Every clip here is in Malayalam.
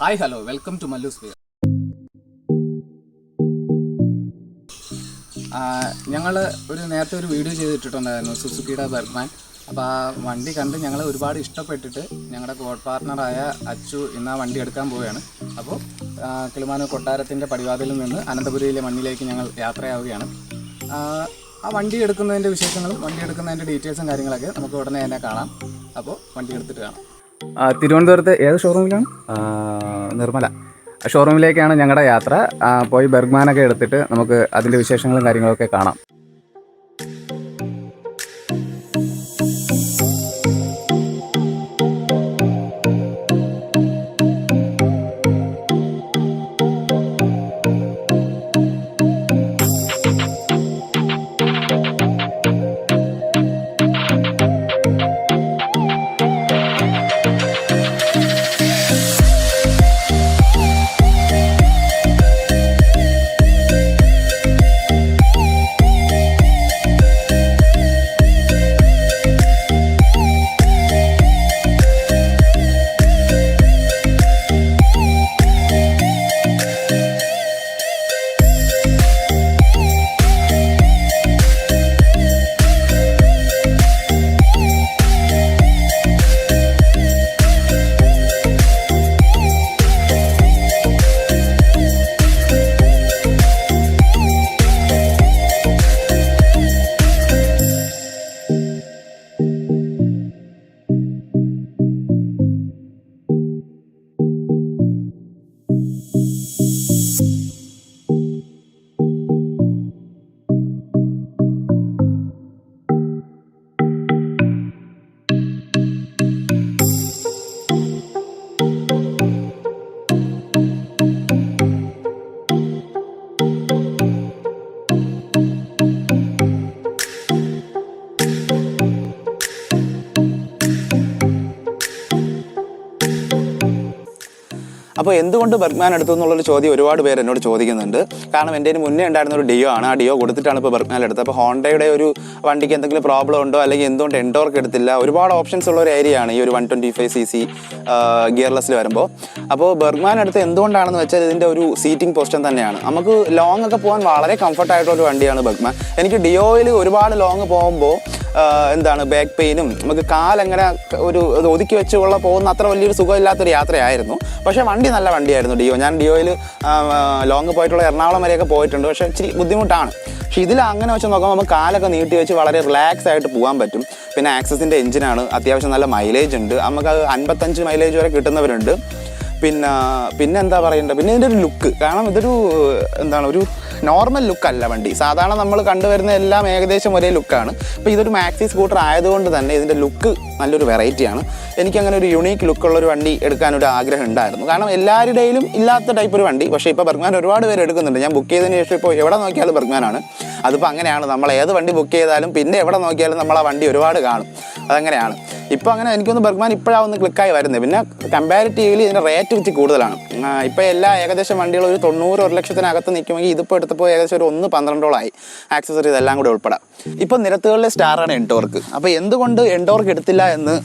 Hi hello welcome to Mallu സ്പീർ ഞങ്ങൾ ഒരു നേരത്തെ ഒരു വീഡിയോ ചെയ്തിട്ടുണ്ടായിരുന്നു സുസുക്കിയുടെ ബർഗ്മാൻ. അപ്പോൾ ആ വണ്ടി കണ്ട് ഞങ്ങൾ ഒരുപാട് ഇഷ്ടപ്പെട്ടിട്ട് ഞങ്ങളുടെ കോഡ് പാർട്ട്ണറായ അച്ചു ഇന്ന് ആ വണ്ടി എടുക്കാൻ പോവുകയാണ്. അപ്പോൾ കിളിമാനൂർ കൊട്ടാരത്തിന്റെ പടിവാതിലിൽ നിന്ന് അനന്തപുരിയിലെ മണ്ണിലേക്ക് ഞങ്ങൾ യാത്രയാവുകയാണ്. ആ വണ്ടി എടുക്കുന്നതിന്റെ വിശേഷങ്ങളും വണ്ടി എടുക്കുന്നതിന്റെ ഡീറ്റെയിൽസും കാര്യങ്ങളൊക്കെ നമുക്ക് ഉടനെ തന്നെ കാണാം. അപ്പോൾ വണ്ടി എടുത്തിട്ട് കാണാം. തിരുവനന്തപുരത്ത് ഏത് ഷോറൂമിലാണ് നിർമ്മല. ഷോറൂമിലേക്കാണ് ഞങ്ങളുടെ യാത്ര. പോയി ബെർഗ്മാനൊക്കെ എടുത്തിട്ട് നമുക്ക് അതിന്റെ വിശേഷങ്ങളും കാര്യങ്ങളൊക്കെ കാണാം. അപ്പോൾ എന്തുകൊണ്ട് ബർഗ്മാൻ എടുത്തു എന്നുള്ളൊരു ചോദ്യം ഒരുപാട് പേര് എന്നോട് ചോദിക്കുന്നുണ്ട്. കാരണം എന്റെ മുന്നേ ഉണ്ടായിരുന്ന ഒരു ഡിയോ ആണ്. ആ ഡിയോ കൊടുത്തിട്ടാണ് ഇപ്പോൾ ബർഗ്മാൻ എടുത്തത്. അപ്പോൾ ഹോണ്ടയുടെ ഒരു വണ്ടിക്ക് എന്തെങ്കിലും പ്രോബ്ലം ഉണ്ടോ? അല്ലെങ്കിൽ എന്തുകൊണ്ട് എൻഡോർക്ക് എടുത്തില്ല? ഒരുപാട് ഓപ്ഷൻസ് ഉള്ള ഒരു ഏരിയ ആണ് ഈ ഒരു one twenty five C C ഗിയർലെസ്സിൽ വരുമ്പോൾ അപ്പോൾ ബർഗ്മാൻ എടുത്ത് എന്തുകൊണ്ടാണെന്ന് വെച്ചാൽ ഇതിന്റെ ഒരു സീറ്റിംഗ് പൊസിഷൻ തന്നെയാണ്. നമുക്ക് ലോങ് ഒക്കെ പോകാൻ വളരെ കംഫർട്ട് ആയിട്ടുള്ള ഒരു വണ്ടിയാണ് ബർഗ്മാൻ. എനിക്ക് ഡിയോയിൽ ഒരുപാട് ലോങ് പോകുമ്പോൾ എന്താണ് ബാക്ക് പെയിനും നമുക്ക് കാലങ്ങനെ ഒരു ഒതുക്കി വെച്ചുള്ള പോകുന്ന അത്ര വലിയൊരു സുഖമില്ലാത്തൊരു യാത്രയായിരുന്നു. പക്ഷേ വണ്ടി നല്ല വണ്ടിയായിരുന്നു ഡിയോ. ഞാൻ ഡിയോയിൽ ലോങ് പോയിട്ടുള്ള എറണാകുളം വരെയൊക്കെ പോയിട്ടുണ്ട്. പക്ഷേ ഇച്ചിരി ബുദ്ധിമുട്ടാണ്. പക്ഷേ ഇതിൽ അങ്ങനെ വെച്ച് നോക്കുമ്പോൾ നമുക്ക് കാലൊക്കെ നീട്ടി വെച്ച് വളരെ റിലാക്സ് ആയിട്ട് പോകാൻ പറ്റും. പിന്നെ ആക്സസിന്റെ എഞ്ചിനാണ് അത്യാവശ്യം നല്ല മൈലേജ് ഉണ്ട്. നമുക്ക് അത് അൻപത്തഞ്ച് മൈലേജ് വരെ കിട്ടുന്നവരുണ്ട്. പിന്നെ പിന്നെ എന്താ പറയണ്ടത്? പിന്നെ ഇതിന്റെ ഒരു ലുക്ക് കാരണം ഇതൊരു എന്താണ് ഒരു നോർമൽ ലുക്ക് അല്ല വണ്ടി. സാധാരണ നമ്മൾ കണ്ടുവരുന്ന എല്ലാം ഏകദേശം ഒരേ ലുക്കാണ്. അപ്പോൾ ഇതൊരു മാക്സി സ്കൂട്ടർ ആയതുകൊണ്ട് തന്നെ ഇതിന്റെ ലുക്ക് നല്ലൊരു വെറൈറ്റിയാണ് എനിക്കങ്ങനെ ഒരു യുണീക്ക് ലുക്കുള്ള ഒരു വണ്ടി എടുക്കാനൊരു ആഗ്രഹം ഉണ്ടായിരുന്നു. കാരണം എല്ലാവരുടെയിലും ഇല്ലാത്ത ടൈപ്പ് ഒരു വണ്ടി. പക്ഷേ ഇപ്പോൾ ബർഗ്മാൻ ഒരുപാട് പേര് എടുക്കുന്നുണ്ട്. ഞാൻ ബുക്ക് ചെയ്തതിന് ശേഷം ഇപ്പോൾ എവിടെ നോക്കിയാലും ബർഗ്മാനാണ് അതിപ്പോൾ അങ്ങനെയാണ്. നമ്മൾ ഏത് വണ്ടി ബുക്ക് ചെയ്താലും പിന്നെ എവിടെ നോക്കിയാലും നമ്മൾ ആ വണ്ടി ഒരുപാട് കാണും. അതങ്ങനെയാണ്. ഇപ്പോൾ അങ്ങനെ എനിക്കൊന്ന് ബർഗ്മാൻ ഇപ്പോഴാണ് ക്ലിക്കായി വരുന്നത് പിന്നെ കമ്പാരിറ്റീവ്ലി ഇതിന്റെ റേറ്റ് വിറ്റ് കൂടുതലാണ്. ഇപ്പോൾ എല്ലാ ഏകദേശം വണ്ടികളും ഒരു തൊണ്ണൂറ് ഒരു ലക്ഷത്തിനകത്ത് നിൽക്കുമെങ്കിൽ ഇതിപ്പോൾ എടുത്തപ്പോൾ ഏകദേശം ഒരു ഒന്ന് പന്ത്രണ്ടോളായി. ആക്സസറി ഇതെല്ലാം കൂടെ ഉൾപ്പെടാം. ഇപ്പോൾ നിരത്തുകളിലെ സ്റ്റാറാണ് എൻഡോർക്ക് അപ്പോൾ എന്തുകൊണ്ട് എൻഡോർക്ക് എടുത്തില്ല എന്ന്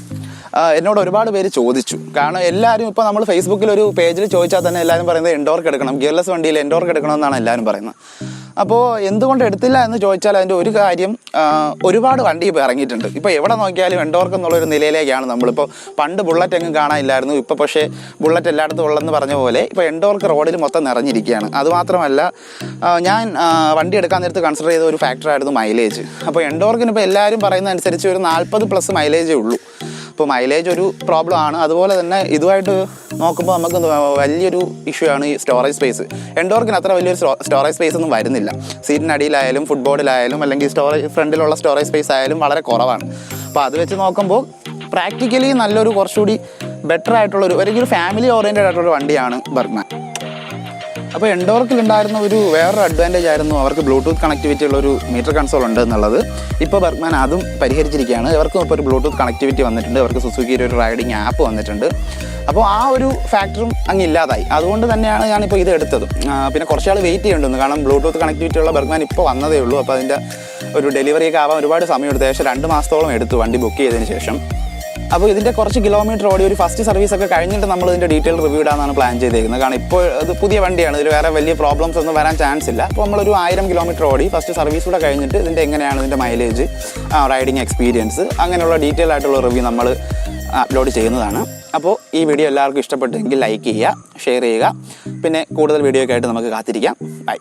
എന്നോട് ഒരുപാട് പേര് ചോദിച്ചു. കാരണം എല്ലാവരും ഇപ്പോൾ നമ്മൾ ഫേസ്ബുക്കിൽ ഒരു പേജിൽ ചോദിച്ചാൽ തന്നെ എല്ലാവരും പറയുന്നത് എൻഡോർക്ക് എടുക്കണം ഗിയർലെസ് വണ്ടിയിൽ എൻഡോർക്ക് എടുക്കണം എന്നാണ് എല്ലാവരും പറയുന്നത്. അപ്പോൾ എന്തുകൊണ്ട് എടുത്തില്ല എന്ന് ചോദിച്ചാൽ അതിന്റെ ഒരു കാര്യം ഒരുപാട് വണ്ടി ഇപ്പോൾ ഇറങ്ങിയിട്ടുണ്ട്. ഇപ്പോൾ എവിടെ നോക്കിയാലും എൻഡോർക്ക് എന്നുള്ളൊരു നിലയിലേക്കാണ് നമ്മളിപ്പോൾ പണ്ട് ബുള്ളറ്റ് എങ്ങും കാണാനില്ലായിരുന്നു. ഇപ്പോൾ പക്ഷേ ബുള്ളറ്റ് എല്ലായിടത്തും ഉള്ളതെന്ന് പറഞ്ഞ പോലെ ഇപ്പോൾ എൻഡോർക്ക് റോഡിൽ മൊത്തം നിറഞ്ഞിരിക്കുകയാണ്. അതുമാത്രമല്ല ഞാൻ വണ്ടി എടുക്കാൻ നേരത്ത് കൺസിഡർ ചെയ്ത ഒരു ഫാക്ടറായിരുന്നു മൈലേജ് അപ്പോൾ എൻഡോർക്കിന് ഇപ്പോൾ എല്ലാവരും പറയുന്ന അനുസരിച്ച് ഒരു നാൽപ്പത് പ്ലസ് മൈലേജേ ഉള്ളൂ. അപ്പോൾ മൈലേജ് ഒരു പ്രോബ്ലം ആണ്. അതുപോലെ തന്നെ ഇതുമായിട്ട് നോക്കുമ്പോൾ നമുക്ക് വലിയൊരു ഇഷ്യൂ ആണ് ഈ സ്റ്റോറേജ് സ്പേസ് എൻഡോർക്കിന് അത്ര വലിയൊരു സ്റ്റോറേജ് സ്പേസ് ഒന്നും വരുന്നില്ല. സീറ്റിനടിയിലായാലും ഫുട്ബോർഡിലായാലും അല്ലെങ്കിൽ സ്റ്റോറേജ് ഫ്രണ്ടിലുള്ള സ്റ്റോറേജ് സ്പേസ് ആയാലും വളരെ കുറവാണ്. അപ്പോൾ അത് വെച്ച് നോക്കുമ്പോൾ പ്രാക്ടിക്കലി നല്ലൊരു കുറച്ചുകൂടി ബെറ്റർ ആയിട്ടുള്ളൊരു ഒരു ഫാമിലി ഓറിയന്റഡ് ആയിട്ടുള്ള വണ്ടിയാണ് ബർഗ്മാൻ അപ്പോൾ എൻഡോർക്കിൽ ഉണ്ടായിരുന്ന ഒരു വേറൊരു അഡ്വാന്റേജ് ആയിരുന്നു അവർക്ക് ബ്ലൂടൂത്ത് കണക്ടിവിറ്റി ഉള്ള ഒരു മീറ്റർ കൺസോൾ ഉണ്ട് എന്നുള്ളത്. ഇപ്പോൾ ബർഗ്മാൻ അതും പരിഹരിച്ചിരിക്കുകയാണ്. ഇവർക്കും ഇപ്പോൾ ഒരു ബ്ലൂടൂത്ത് കണക്ടിവിറ്റി വന്നിട്ടുണ്ട്. അവർക്ക് സുസുക്കിയുടെ ഒരു റൈഡിങ് ആപ്പ് വന്നിട്ടുണ്ട്. അപ്പോൾ ആ ഒരു ഫാക്ടറും അങ്ങ് ഇല്ലാതായി. അതുകൊണ്ട് തന്നെയാണ് ഞാനിപ്പോൾ ഇത് എടുത്തത്. പിന്നെ കുറച്ചാൾ വെയിറ്റ് ചെയ്യേണ്ടത് കാരണം ബ്ലൂടൂത്ത് കണക്ടിവിറ്റി ഉള്ള ബർഗ്മാൻ ഇപ്പോൾ വന്നതേ ഉള്ളൂ. അപ്പോൾ അതിന്റെ ഒരു ഡെലിവറിയൊക്കെ ആവാൻ ഒരുപാട് സമയം എടുത്തു ഏകദേശം രണ്ട് മാസത്തോളം എടുത്തു വണ്ടി ബുക്ക് ചെയ്തതിന് ശേഷം. അപ്പോൾ ഇതിന്റെ കുറച്ച് കിലോമീറ്റർ ഓടി ഒരു ഫസ്റ്റ് സർവീസ് ഒക്കെ കഴിഞ്ഞിട്ട് നമ്മൾ ഇതിന്റെ ഡീറ്റെയിൽ റിവ്യൂ ഇടാനാണ് പ്ലാൻ ചെയ്തേക്കുന്നത്. കാരണം ഇപ്പോൾ അത് പുതിയ വണ്ടിയാണ് ഇതിൽ വേറെ വലിയ പ്രോബ്ലംസ് ഒന്നും വരാൻ ചാൻസ് ഇല്ല. അപ്പോൾ നമ്മളൊരു ആയിരം കിലോമീറ്റർ ഓടി ഫസ്റ്റ് സർവീസ് കൂടെ കഴിഞ്ഞിട്ട് ഇതിന്റെ എങ്ങനെയാണ് ഇതിന്റെ മൈലേജ് റൈഡിങ് എക്സ്പീരിയൻസ് അങ്ങനെയുള്ള ഡീറ്റെയിൽ ആയിട്ടുള്ള റിവ്യൂ നമ്മൾ അപ്ലോഡ് ചെയ്യുന്നതാണ്. അപ്പോൾ ഈ വീഡിയോ എല്ലാവർക്കും ഇഷ്ടപ്പെട്ടെങ്കിൽ ലൈക്ക് ചെയ്യുക ഷെയർ ചെയ്യുക. പിന്നെ കൂടുതൽ വീഡിയോ ഒക്കെ ആയിട്ട് നമുക്ക് കാത്തിരിക്കാം. ബൈ